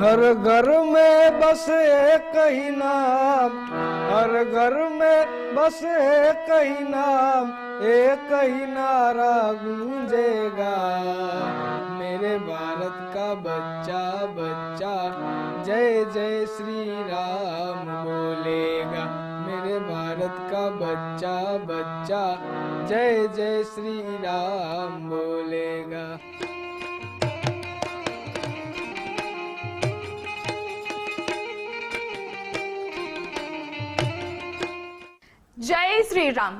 हर घर में बस एक ही नाम हर घर में बस एक ही नाम, एक ही नारा गूंजेगा। मेरे भारत का बच्चा बच्चा, जय जय श्री राम बोलेगा। मेरे भारत का बच्चा बच्चा, जय जय श्री राम बोलेगा। જય શ્રી રામ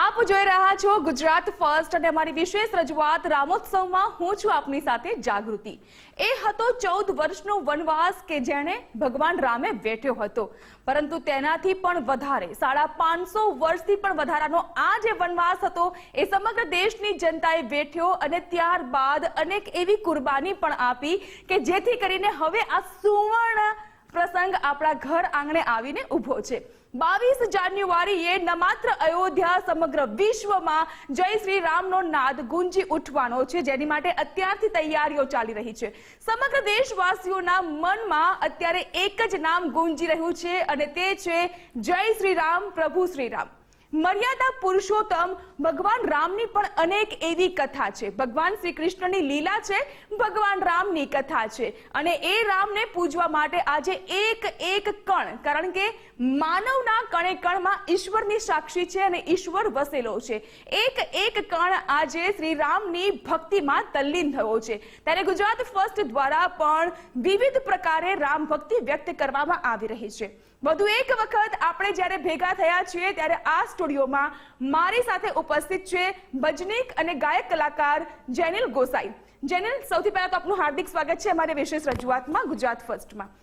આપ જોઈ રહ્યા છો ગુજરાત ફર્સ્ટ અને અમારી વિશેષ રજૂઆત રામોત્સવમાં હું છું આપની સાથે જાગૃતિ. એ હતો ચૌદ વર્ષનો વનવાસ કે જેણે ભગવાન રામે વેઠ્યો હતો. પરંતુ તેનાથી પણ વધારે, સાડા પાંચસો વર્ષથી પણ વધારાનો આ જે વનવાસ હતો, એ સમગ્ર દેશની જનતાએ વેઠ્યો અને ત્યારબાદ અનેક એવી કુરબાની પણ આપી કે જેથી કરીને હવે આ સુવર્ણ પ્રસંગ આપણા ઘર આંગણે આવીને ઊભો છે. બાવીસ જાન્યુઆરીએ ન માત્ર અયોધ્યા સમગ્ર વિશ્વમાં જય શ્રી રામનો નાદ ગુંજી ઉઠવાનો છે, જેની માટે અત્યારથી તૈયારીઓ ચાલી રહી છે. સમગ્ર દેશવાસીઓના મનમાં અત્યારે એક જ નામ ગુંજી રહ્યું છે, અને તે છે જય શ્રી રામ, પ્રભુ શ્રી રામ. મર્યાદા પુરુષોત્તમ ભગવાન રામની પણ અનેક એવી કથા છે. ભગવાન શ્રી કૃષ્ણની લીલા છે, ભગવાન રામની કથા છે. અને એ રામને પૂજવા માટે આજે એક એક કણ, કારણ કે માનવના કણે કણમાં ઈશ્વરની સાક્ષી છે અને ઈશ્વર વસેલો છે. એક એક કણ આજે શ્રી રામની ભક્તિમાં તલ્લીન થયો છે. ત્યારે ગુજરાત ફર્સ્ટ દ્વારા પણ વિવિધ પ્રકારે રામ ભક્તિ વ્યક્ત કરવામાં આવી રહી છે. વધુ એક વખત આપણે જ્યારે ભેગા થયા છીએ ત્યારે આ સ્ટુડિયોમાં મારી સાથે ઉપસ્થિત છે ભજનીક અને ગાયક કલાકાર જેનિલ ગોસાઈ. જેનિલ, સૌથી પહેલા તો આપનું હાર્દિક સ્વાગત છે અમારી વિશેષ રજૂઆતમાં ગુજરાત ફર્સ્ટમાં.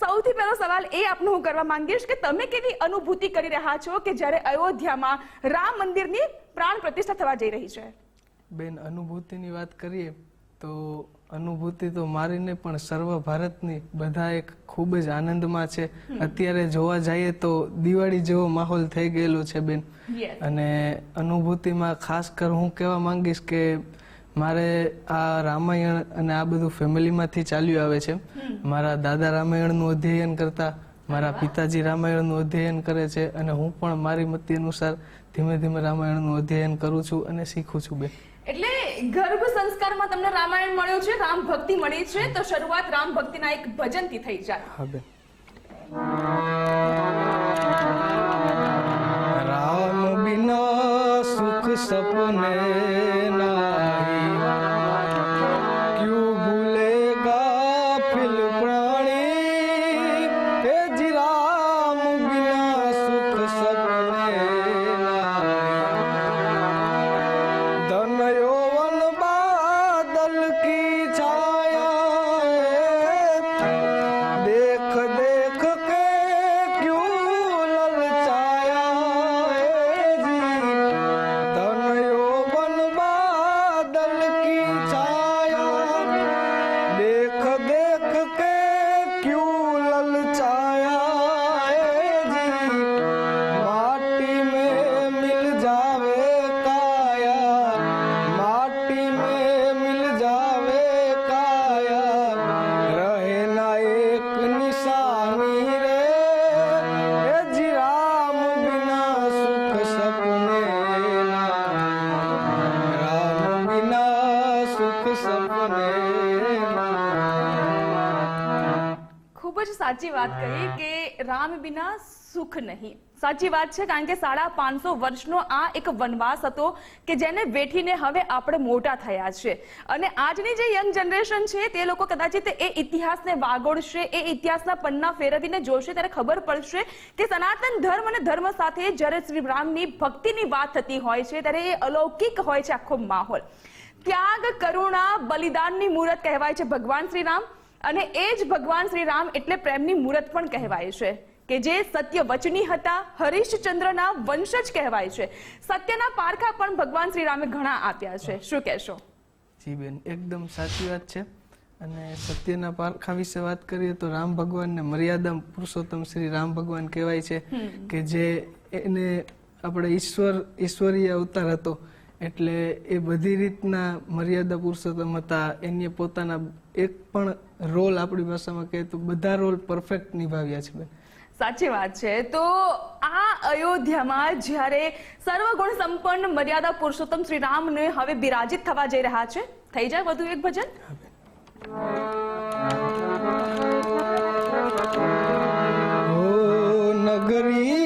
સૌથી પહેલો સવાલ એ આપનું હું કરવા માંગીશ કે તમે કેવી અનુભૂતિ કરી રહ્યા છો કે જ્યારે અયોધ્યામાં રામ મંદિરની પ્રાણ પ્રતિષ્ઠા થવા જઈ રહી છે? બેન, અનુભૂતિની વાત કરીએ તો અનુભૂતિ તો મારીને પણ સર્વ ભારતની બધા એક ખૂબ જ આનંદમાં છે. અત્યારે જોવા જઈએ તો દિવાળી જેવો માહોલ થઈ ગયેલો છે બેન. અને અનુભૂતિમાં ખાસ કર હું કહેવા માંગીશ કે મારે આ રામાયણ અને આ બધું ફેમિલીમાંથી ચાલ્યું આવે છે. મારા દાદા રામાયણનું અધ્યયન કરતા મારા પિતાજી રામાયણનું અધ્યયન કરે છે અને હું પણ મારી મતિ અનુસાર ધીમે ધીમે રામાયણનું અધ્યયન કરું છું અને શીખું છું બેન. ગર્ભ સંસ્કારમાં તમને રામાયણ મળ્યો છે રામ ભક્તિ મળી છે તો શરૂઆત રામ ભક્તિના એક ભજનથી થઈ જાય. રામ બિના સુખ સપને નાહી સાચી વાત કહી કે રામ વિના સુખ નહીં. સાચી વાત છે કારણ કે સાડા પાંચસો વર્ષનો આ એક વનવાસ હતો કે જેને વેઠીને હવે આપણે મોટા થયા છે. અને આજની જે યંગ જનરેશન છે તે લોકો કદાચિત એ ઇતિહાસને વાગોળશે એ ઇતિહાસના પન્ના ફેરવીને જોશે ત્યારે ખબર પડશે કે સનાતન ધર્મ અને ધર્મ સાથે જ્યારે શ્રી રામની ભક્તિની વાત થતી હોય છે ત્યારે એ અલૌકિક હોય છે આખો માહોલ. ત્યાગ કરુણા બલિદાનની મૂર્ત કહેવાય છે ભગવાન શ્રી રામ. અને એ જ ભગવાન શ્રી રામ એટલે પ્રેમની મૂર્ત પણ કહેવાય છે કે જે સત્ય વચની હતા હરીશચંદ્રના વંશજ કહેવાય છે. સત્યના પારખા પણ ભગવાન શ્રી રામે ઘણા આપ્યા છે. શું કહેશો? જી બેન એકદમ સાચી વાત છે. અને સત્યના પારખા વિશે વાત કરીએ તો રામ ભગવાનને મર્યાદા પુરુષોત્તમ શ્રી રામ ભગવાન કહેવાય છે કે જે એને આપણે ઈશ્વર ઈશ્વરીય અવતાર હતો. એટલે એ બધી રીતના મર્યાદા પુરુષોત્તમ હતા. એને પોતાના એક પણ રોલ આપણી ભાષામાં કહે તો બધા રોલ પરફેક્ટ નિભાવ્યા છે બેન. સાચી વાત છે. તો આ અયોધ્યામાં જ્યારે સર્વગુણ સંપન્ન મર્યાદા પુરુષોત્તમ શ્રી રામને હવે બિરાજિત થવા જઈ રહ્યા છે થઈ જાય વધુ એક ભજન? ઓ નગરી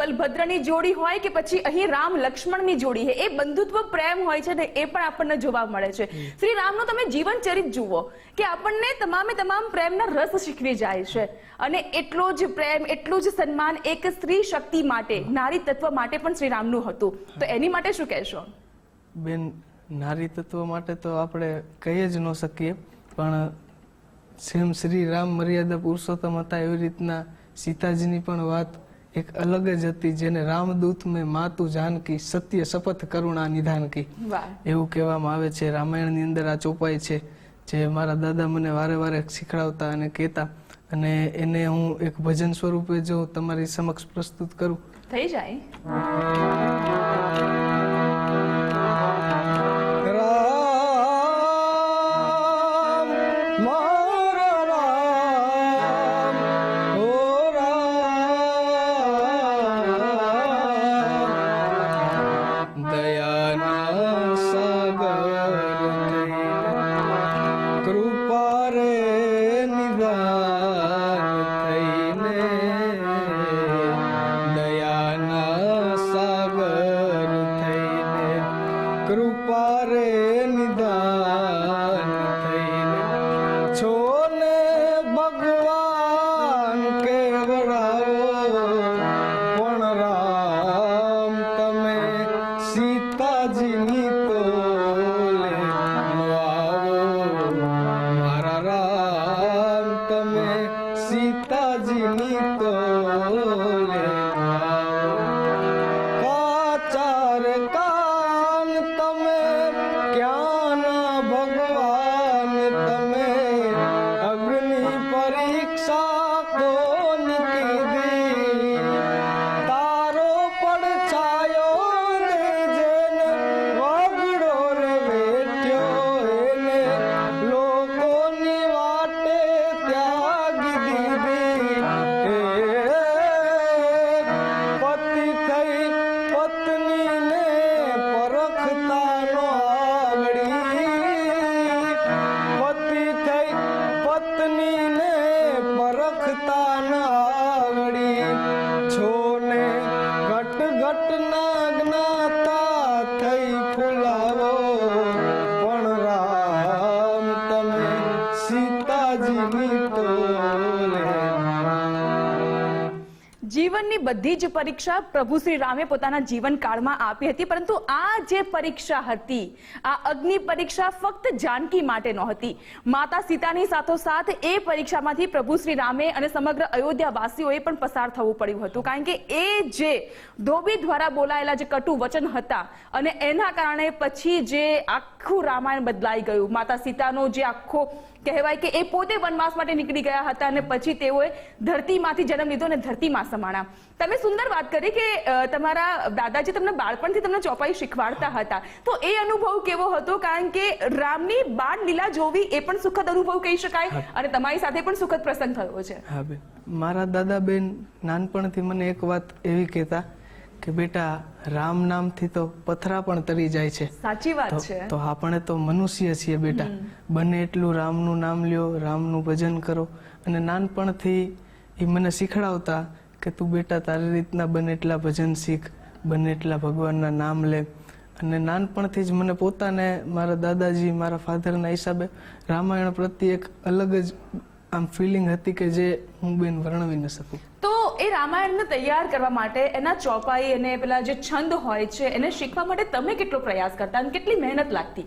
બલભદ્રની જોડી હોય કે પછી અહીં રામ લક્ષ્મણની જોડી છે, એ બંધુત્વ પ્રેમ હોય છે ને એ પણ આપણને જોવા મળે છે. શ્રી રામનું તમે જીવન ચરિત જુઓ કે આપણને તમામે તમામ પ્રેમના રસ શીખવી જાય છે. અને એટલો જ પ્રેમ, એટલું જ સન્માન એક સ્ત્રી શક્તિ માટે, નારી તત્વ માટે પણ શ્રી રામનું હતું. તો એની માટે શું કહેશો? બેન, નારી તત્વ માટે તો આપણે કહી જ ન શકીએ, પણ સેમ શ્રી રામ મર્યાદા પુરુષોત્તમ હતા એવી રીતના સીતાજીની પણ વાત એક અલગ જ હતી જેને રામદૂત મેં માતુ જાનકી સત્ય શપથ કરુણા નિધાન કી. એવું કહેવામાં આવે છે. રામાયણની અંદર આ ચોપાઈ છે જે મારા દાદા મને વારે વારે શીખડાવતા અને કહેતા. અને એને હું એક ભજન સ્વરૂપે જો તમારી સમક્ષ પ્રસ્તુત કરું. થઈ જાય. બધી જ પરીક્ષા પ્રભુ શ્રી રામે પોતાના જીવન કાળમાં આપી હતી, પરંતુ આ જે પરીક્ષા હતી, આ અગ્નિ પરીક્ષા ફક્ત જાનકી માટે નહોતી. માતા સીતાની સાથોસાથ એ પરીક્ષામાંથી પ્રભુ શ્રી રામે અને સમગ્ર અયોધ્યા વાસીઓએ પણ પસાર થવું પડ્યું હતું. કારણ કે એ જે ધોબી દ્વારા બોલાયેલા જે કટુ વચન હતા અને એના કારણે પછી જે આખું રામાયણ બદલાઈ ગયું. માતા સીતાનો જે આખો કહેવાય કે એ પોતે વનવાસ માટે નીકળી ગયા હતા અને પછી તેઓએ ધરતીમાંથી જન્મ લીધો અને ધરતીમાં સમાણા. તમે સુંદર વાત કરી કે તમારા દાદાજી તમને બાળપણથી તમને ચોપાઈ શીખવાડતા હતા. તો એ અનુભવ કેવો હતો? કારણ કે રામની બાળ લીલા જોવી એ પણ સુખદ અનુભવ કહી શકાય અને તમારી સાથે પણ સુખદ પ્રસંગ થયો છે. હા મારા દાદા બેન નાનપણથી મને એક વાત એવી કહેતા કે બેટા રામ નામથી તો પથરા પણ તરી જાય છે. સાચી વાત છે. તો આપણે તો મનુષ્ય છીએ બેટા. બને એટલું રામનું નામ લ્યો રામનું ભજન કરો. અને નાનપણથી એ મને શીખડાવતા કે તું બેટા તારી રીતના બને એટલા ભજન શીખ બને એટલા ભગવાનના નામ લે. અને નાનપણથી જ મને પોતાને મારા દાદાજી મારા ફાધરના હિસાબે રામાયણ પ્રત્યે એક અલગ જ આમ ફિલિંગ હતી કે જે હું બેન વર્ણવી ન શકું. તો એ રામાયણને તૈયાર કરવા માટે એના ચોપાઈ અને પેલા જે છંદ હોય છે એને શીખવા માટે તમે કેટલો પ્રયાસ કરતા અને કેટલી મહેનત લાગતી?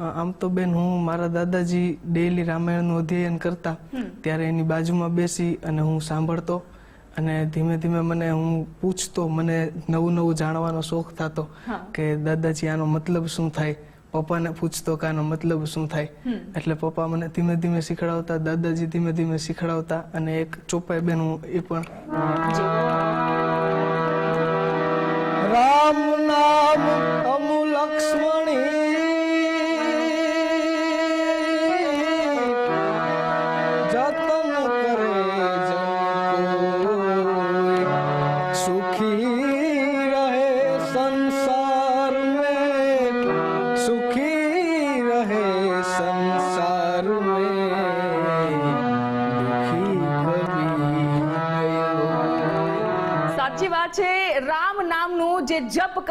આમ તો બેન હું મારા દાદાજી ડેઈલી રામાયણનું અધ્યયન કરતા. ત્યારે એની બાજુમાં બેસી અને હું સાંભળતો અને ધીમે ધીમે મને હું પૂછતો મને નવું નવું જાણવાનો શોખ થતો કે દાદાજી આનો મતલબ શું થાય? પપ્પાને પૂછતો કે આનો મતલબ શું થાય? એટલે પપ્પા મને ધીમે ધીમે શીખડાવતા દાદાજી ધીમે ધીમે શીખડાવતા અને એક ચોપાઈ બેન હું એ પણ રામ નામ અમુ લક્ષ્મણી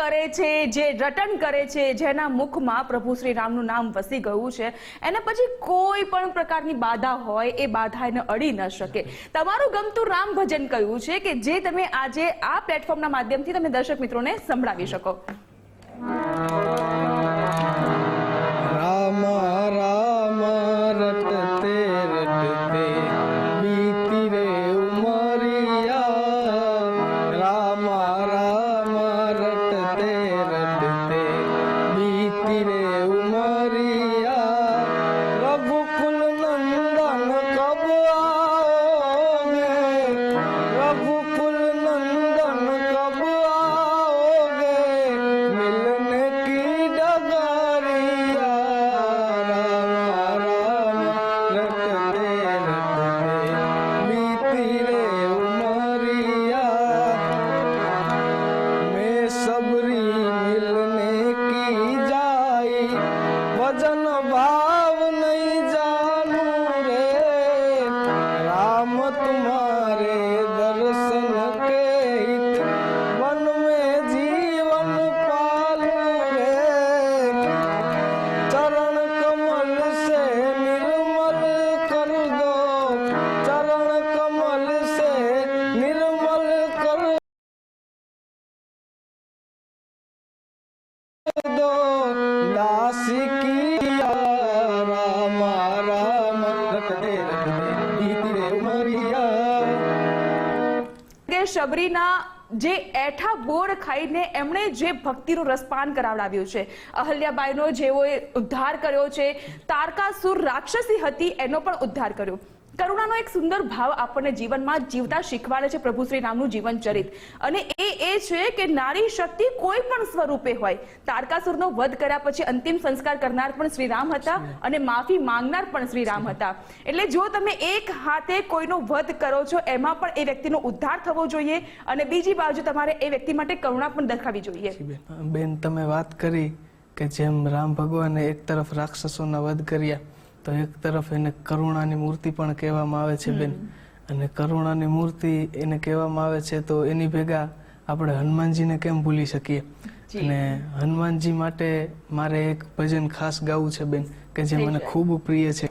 કરે છે, જે રટન કરે છે, જેના મુખમાં પ્રભુ શ્રી રામનું નામ વસી ગયું છે, એને પછી કોઈ પણ પ્રકારની બાધા હોય, એ બાધા એને અડી ન શકે. તમારું ગમતું રામ ભજન કયું છે કે જે તમે આજે આ પ્લેટફોર્મના માધ્યમથી તમે દર્શક મિત્રોને સંભળાવી શકો? જો દાસી કિયા રામ રામ શબરીના જે એઠા બોર ખાઈને એમણે જે ભક્તિનું રસપાન કરાવડાવ્યું છે. અહલ્યાબાઈનો જેઓએ ઉદ્ધાર કર્યો છે, તારકાસુર રાક્ષસી હતી, એનો પણ ઉદ્ધાર કર્યો. કરુણાનો એક સુંદર ભાવ આપણને જીવનમાં જીવતા શીખવાડે છે પ્રભુ શ્રી રામનું જીવન ચરિત. અને એ એ છે કે નારી શક્તિ કોઈ પણ સ્વરૂપે હોય. તારકાસુરનો વધ કર્યા પછી અંતિમ સંસ્કાર કરનાર પણ શ્રી રામ હતા અને માફી માંગનાર પણ શ્રી રામ હતા. એટલે જો તમે એક હાથે કોઈનો વધ કરો છો, એમાં પણ એ વ્યક્તિનો ઉદ્ધાર થવો જોઈએ અને બીજી બાજુ તમારે એ વ્યક્તિ માટે કરુણા પણ દર્શાવવી જોઈએ. બેન, તમે વાત કરી કે જેમ રામ ભગવાને એક તરફ રાક્ષસોના વધ કર્યા તો એક તરફ એને કરુણાની મૂર્તિ પણ કહેવામાં આવે છે બેન. અને કરુણાની મૂર્તિ એને કહેવામાં આવે છે તો એની ભેગા આપણે હનુમાનજીને કેમ ભૂલી શકીએ? અને હનુમાનજી માટે મારે એક ભજન ખાસ ગાવું છે બેન કે જે મને ખૂબ પ્રિય છે.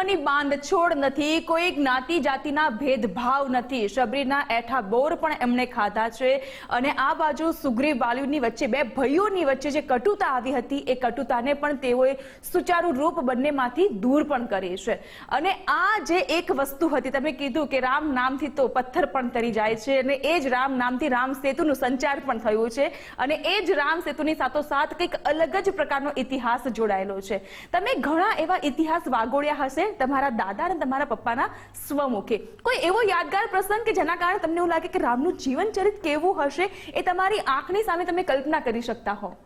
ધર્મની બાંધછોડ નથી, કોઈ જ્ઞાતિ જાતિના ભેદભાવ નથી. શબરીના એઠા બોર પણ એમણે ખાધા છે અને આ બાજુ સુગ્રીવ વાલ્યુની વચ્ચે, બે ભાઈઓની વચ્ચે જે કટુતા આવી હતી, એ કટુતાને પણ તેઓએ સુચારુ રૂપ બંનેમાંથી દૂર પણ કરી છે. અને આ જે એક વસ્તુ હતી, તમે કીધું કે રામ નામથી તો પથ્થર પણ તરી જાય છે અને એ જ રામ નામથી રામ સેતુનું સંચાર પણ થયું છે અને એ જ રામ સેતુની સાથોસાથ કંઈક અલગ જ પ્રકારનો ઇતિહાસ જોડાયેલો છે. તમે ઘણા એવા ઇતિહાસ વાગોળ્યા હશે તમારા દાદા અને તમારા પપ્પાના સ્વમુખે કોઈ એવો યાદગાર પ્રસંગ કે જેના કારણે તમને એવું લાગે કે રામનું જીવનચરિત કેવું હશે એ તમારી આંખની સામે તમે કલ્પના કરી શકતા હો?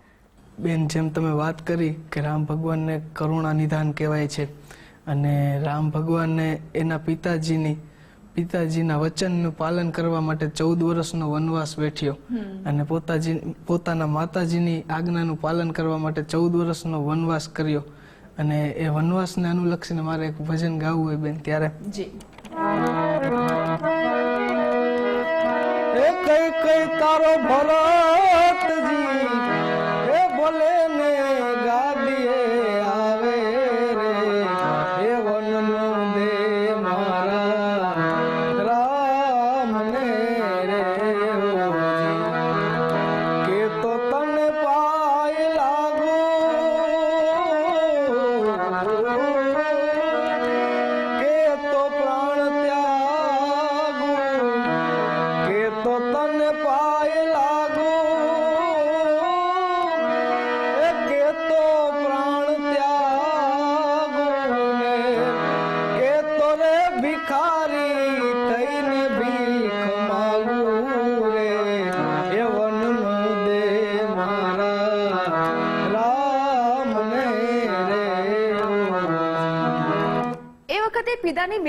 બેન જેમ તમે વાત કરી કે રામ ભગવાનને કરુણા નિધાન કહેવાય છે અને રામ ભગવાનને એના પિતાજીની પિતાજીના વચનનું પાલન કરવા માટે ચૌદ વર્ષનો વનવાસ વેઠ્યો અને પોતાજી પોતાના માતાજીની આજ્ઞાનું પાલન કરવા માટે ચૌદ વર્ષનો વનવાસ કર્યો. અને એ વનવાસને અનુલક્ષીને મારે એક ભજન ગાવું હોય બેન ત્યારે. જી. એ કઈ કઈ તારો ભરતજી એ ભલે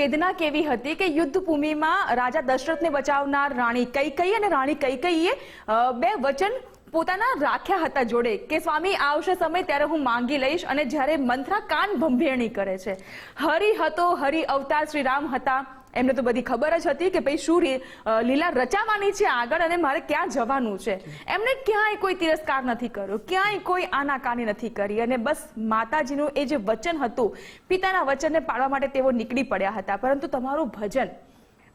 વેદના કેવી હતી કે યુદ્ધ ભૂમિમાં રાજા દશરથને બચાવનાર રાણી કૈકઈ અને રાણી કૈકઈએ કઈએ બે વચન પોતાના રાખ્યા હતા જોડે કે સ્વામી આવશે સમય ત્યારે હું માંગી લઈશ અને જ્યારે મંથરા કાન ભંભેરણી કરે છે. હરિ હતો હરિ અવતાર શ્રી રામ હતા. એમને તો બધી ખબર જ હતી કે ભાઈ શું લીલા રચાવાની છે આગળ અને મારે ક્યાં જવાનું છે. એમને ક્યાંય કોઈ તિરસ્કાર નથી કર્યો, ક્યાંય કોઈ આનાકાની નથી કરી અને બસ માતાજીનું એ જે વચન હતું, પિતાના વચનને પાળવા માટે તેઓ નીકળી પડ્યા હતા. પરંતુ તમારું ભજન,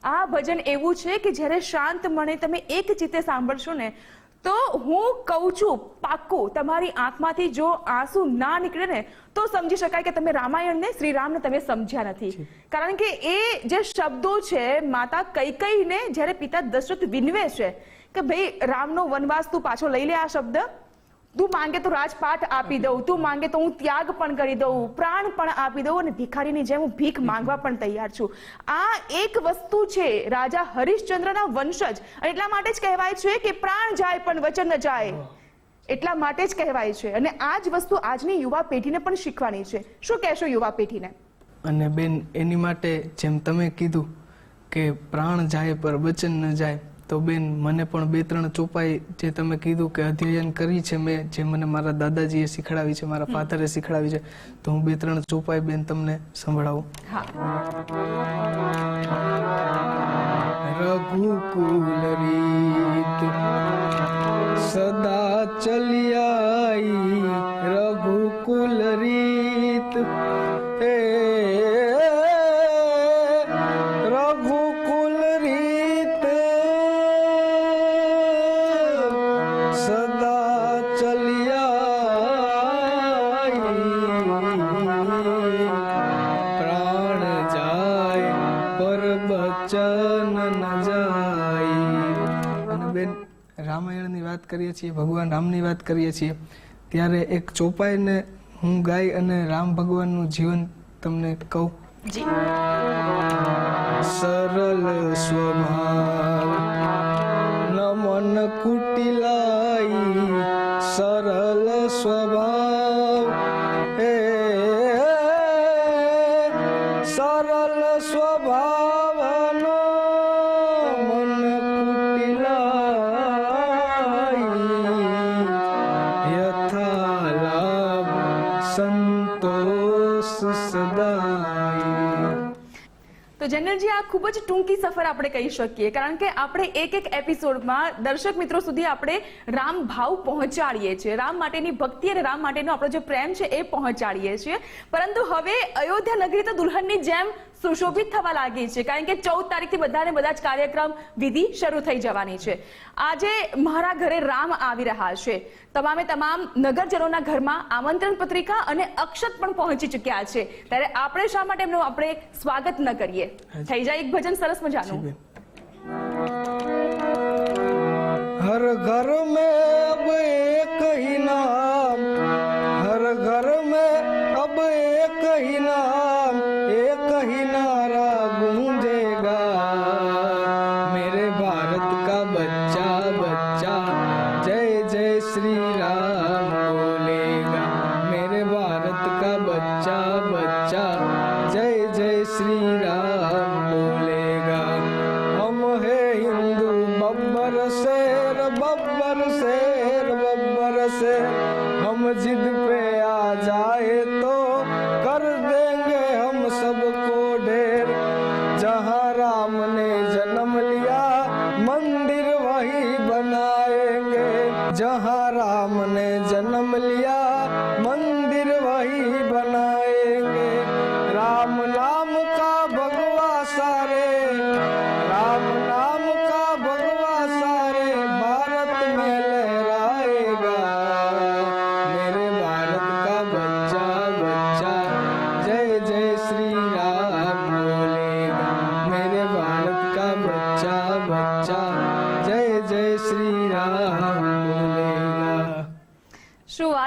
આ ભજન એવું છે કે જ્યારે શાંત મને તમે એક ચિત્તે સાંભળશો ને તો હું કહું છું પાક્કું તમારી આંખમાંથી જો આંસુ ના નીકળે ને તો સમજી શકાય કે તમે રામાયણને શ્રી રામને તમે સમજ્યા નથી. કારણ કે એ જે શબ્દો છે માતા કૈકઈને જ્યારે પિતા દશરથ વિનવે છે કે ભાઈ રામનો વનવાસ તું પાછો લઈ લે આ શબ્દ. તું માંગે તો રાજપાઠ આપી દઉં, તું માંગે તો હું ત્યાગ પણ કરી દઉં, પ્રાણ પણ આપી દઉં અને ભિખારીની જેમ હું ભીખ માંગવા પણ તૈયાર છું. આ એક વસ્તુ છે રાજા હરિશ્ચંદ્રના વંશજ. એટલા માટે જ કહેવાય છે કે પ્રાણ જાય પણ વચન ન જાય. એટલા માટે જ કહેવાય છે. અને આ જ વસ્તુ આજની યુવા પેઢીને પણ શીખવાની છે. શું કહેશો યુવા પેઢીને? અને બેન, એની માટે જેમ તમે કીધું કે પ્રાણ જાય પર વચન ન જાય તો બેન મને પણ બે ત્રણ ચોપાઈ જે તમે કીધું કે અધ્યયન કરી છે મેં જે મને મારા દાદાજીએ શીખડાવી છે મારા ફાધરે શીખડાવી છે તો હું બે ત્રણ ચોપાઈ બેન તમને સંભળાવું. રઘુકુલ રીત સદા ચલિયાઈ કરીએ છીએ ભગવાન રામની વાત કરીએ છીએ ત્યારે એક ચોપાઈને હું ગાય અને રામ ભગવાનનું જીવન તમને કહું. સરળ સ્વભાવ નમો મન કુટિલાઈ આ ખૂબ જ ટૂંકી સફર આપણે કહી શકીએ. કારણ કે આપણે એક એક એપિસોડમાં દર્શક મિત્રો સુધી આપણે રામ ભાવ પહોંચાડીએ છીએ. રામ માટેની ભક્તિ અને રામ માટેનો આપણો જે પ્રેમ છે એ પહોંચાડીએ છીએ. પરંતુ હવે અયોધ્યા નગરી તો દુલ્હનની જેમ સુશોભિત થવા લાગી છે કારણ કે ચૌદ તારીખથી બધાને બધા જ કાર્યક્રમ વિધિ શરૂ થઈ જવાની છે આજે મારા ઘરે રામ આવી રહ્યા છે તમામે તમામ નગરજનોના ઘરમાં આમંત્રણ પત્રિકા અને અક્ષત પણ પહોંચી ચૂક્યા છે ત્યારે આપણે શા માટે એમનું આપણે સ્વાગત ન કરીએ થઈ જાય એક ભજન સરસ મજાનું हर घर में अब एक ही नाम हर घर में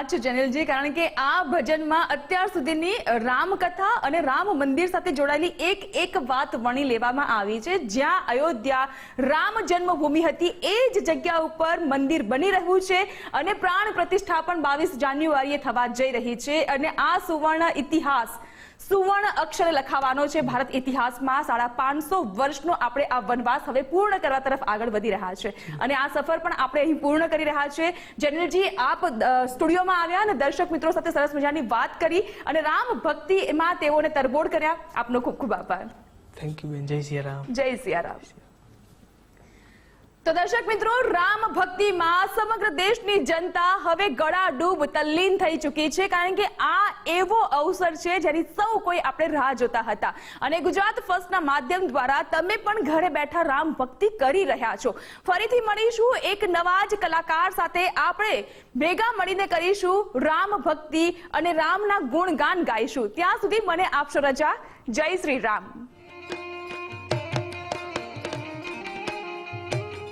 વાત છે જનીલજી કારણ કે આ ભજનમાં અત્યાર સુધીની રામકથા અને રામ મંદિર સાથે જોડાયેલી એક એક વાત વણી લેવામાં આવી છે. જ્યાં અયોધ્યા રામ જન્મભૂમિ હતી, એ જ જગ્યા ઉપર મંદિર બની રહ્યું છે અને પ્રાણ પ્રતિષ્ઠા પણ બાવીસ જાન્યુઆરીએ થવા જઈ રહી છે. અને આ સુવર્ણ ઇતિહાસ સુવર્ણ અક્ષરે લખાવાનો છે. ભારત ઇતિહાસમાં સાડા પાંચસો વર્ષનો આપણે આ વનવાસ હવે પૂર્ણ કરવા તરફ આગળ વધી રહ્યા છે. અને આ સફર પણ આપણે અહીં પૂર્ણ કરી રહ્યા છે. જનરલજી આપ સ્ટુડિયોમાં આવ્યા અને દર્શક મિત્રો સાથે સરસ મજાની વાત કરી અને રામ ભક્તિમાં તેઓને તરબોળ કર્યા. આપનો ખૂબ ખૂબ આભાર. થેન્ક યુ બેન. જય સિયારામ. જય સિયારામ. તો દર્શક મિત્રો, રામ ભક્તિમાં સમગ્ર દેશની જનતા હવે ગળા ડૂબ તલ્લીન થઈ ચૂકી છે, કારણ કે આ એવો અવસર છે જેની સૌ કોઈ આપણે રાહ જોતા હતા. અને ગુજરાત ફર્સ્ટના માધ્યમ દ્વારા તમે પણ ઘરે બેઠા રામ ભક્તિ કરી રહ્યા છો. ફરીથી મળીશું એક નવા જ કલાકાર સાથે આપણે ભેગા મળીને કરીશું રામ ભક્તિ અને રામના ગુણગાન ગાઈશું. ત્યાં સુધી મને આપશો રજા. જય શ્રી રામ.